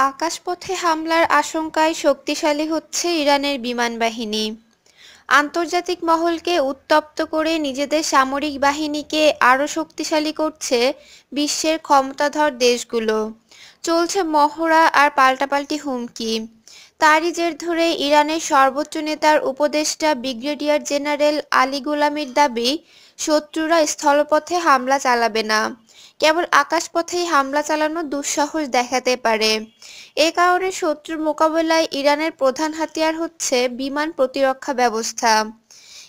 আকাশপথে হামলার আশঙ্কায় শক্তিশালী হচ্ছে ইরানের বিমান বাহিনী। আন্তর্জাতিক মহলকে উত্তপ্ত করে নিজেদের সামরিক বাহিনীকে আরও শক্তিশালী করছে বিশ্বের ক্ষমতাধর দেশগুলো। চলছে মহড়া আর পাল্টাপাল্টি হুমকি। তারই জের ধরে ইরানের সর্বোচ্চ নেতার উপদেষ্টা ব্রিগেডিয়ার জেনারেল আলী গোলামির দাবি, শত্রুরা স্থলপথে হামলা চালাবে না। কেবল আকাশপথেই হামলা চালানো দুঃসাহস দেখাতে পারে। এ কারণে শত্রুর মোকাবেলায় ইরানের প্রধান হাতিয়ার হচ্ছে বিমান প্রতিরক্ষা ব্যবস্থা।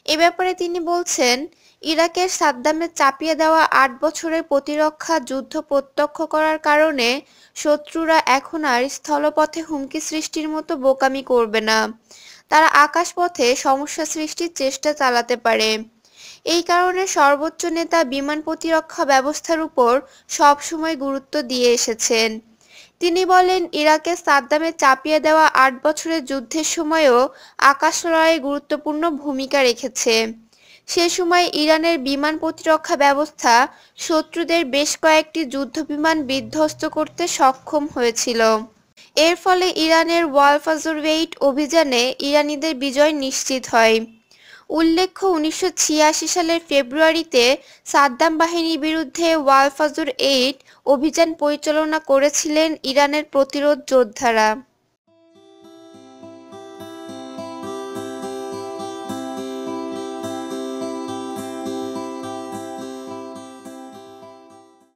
এ ব্যাপারে তিনি বলছেন, ইরাকের সাদ্দামের চাপিয়ে দেওয়া আট বছরের প্রতিরক্ষা যুদ্ধ প্রত্যক্ষ করার কারণে শত্রুরা এখন আর স্থলপথে হুমকি সৃষ্টির মতো বোকামি করবে না। তারা আকাশপথে সমস্যা সৃষ্টির চেষ্টা চালাতে পারে। এই কারণে সর্বোচ্চ নেতা বিমান প্রতিরক্ষা ব্যবস্থার উপর সবসময় গুরুত্ব দিয়ে এসেছেন। তিনি বলেন, ইরাকে সাদ্দামের চাপিয়ে দেওয়া আট বছরের যুদ্ধের সময়ও আকাশ লড়াইয়ে গুরুত্বপূর্ণ ভূমিকা রেখেছে। সে সময় ইরানের বিমান প্রতিরক্ষা ব্যবস্থা শত্রুদের বেশ কয়েকটি যুদ্ধবিমান বিধ্বস্ত করতে সক্ষম হয়েছিল। এর ফলে ইরানের ওয়ালফাজর ওয়েইট অভিযানে ইরানিদের বিজয় নিশ্চিত হয়। উল্লেখ্য, উনিশশো ছিয়াশি সালের ফেব্রুয়ারিতে সাদ্দাম বাহিনীর বিরুদ্ধে ওয়ালফাজুর এইট অভিযান পরিচালনা করেছিলেন ইরানের প্রতিরোধ যোদ্ধারা।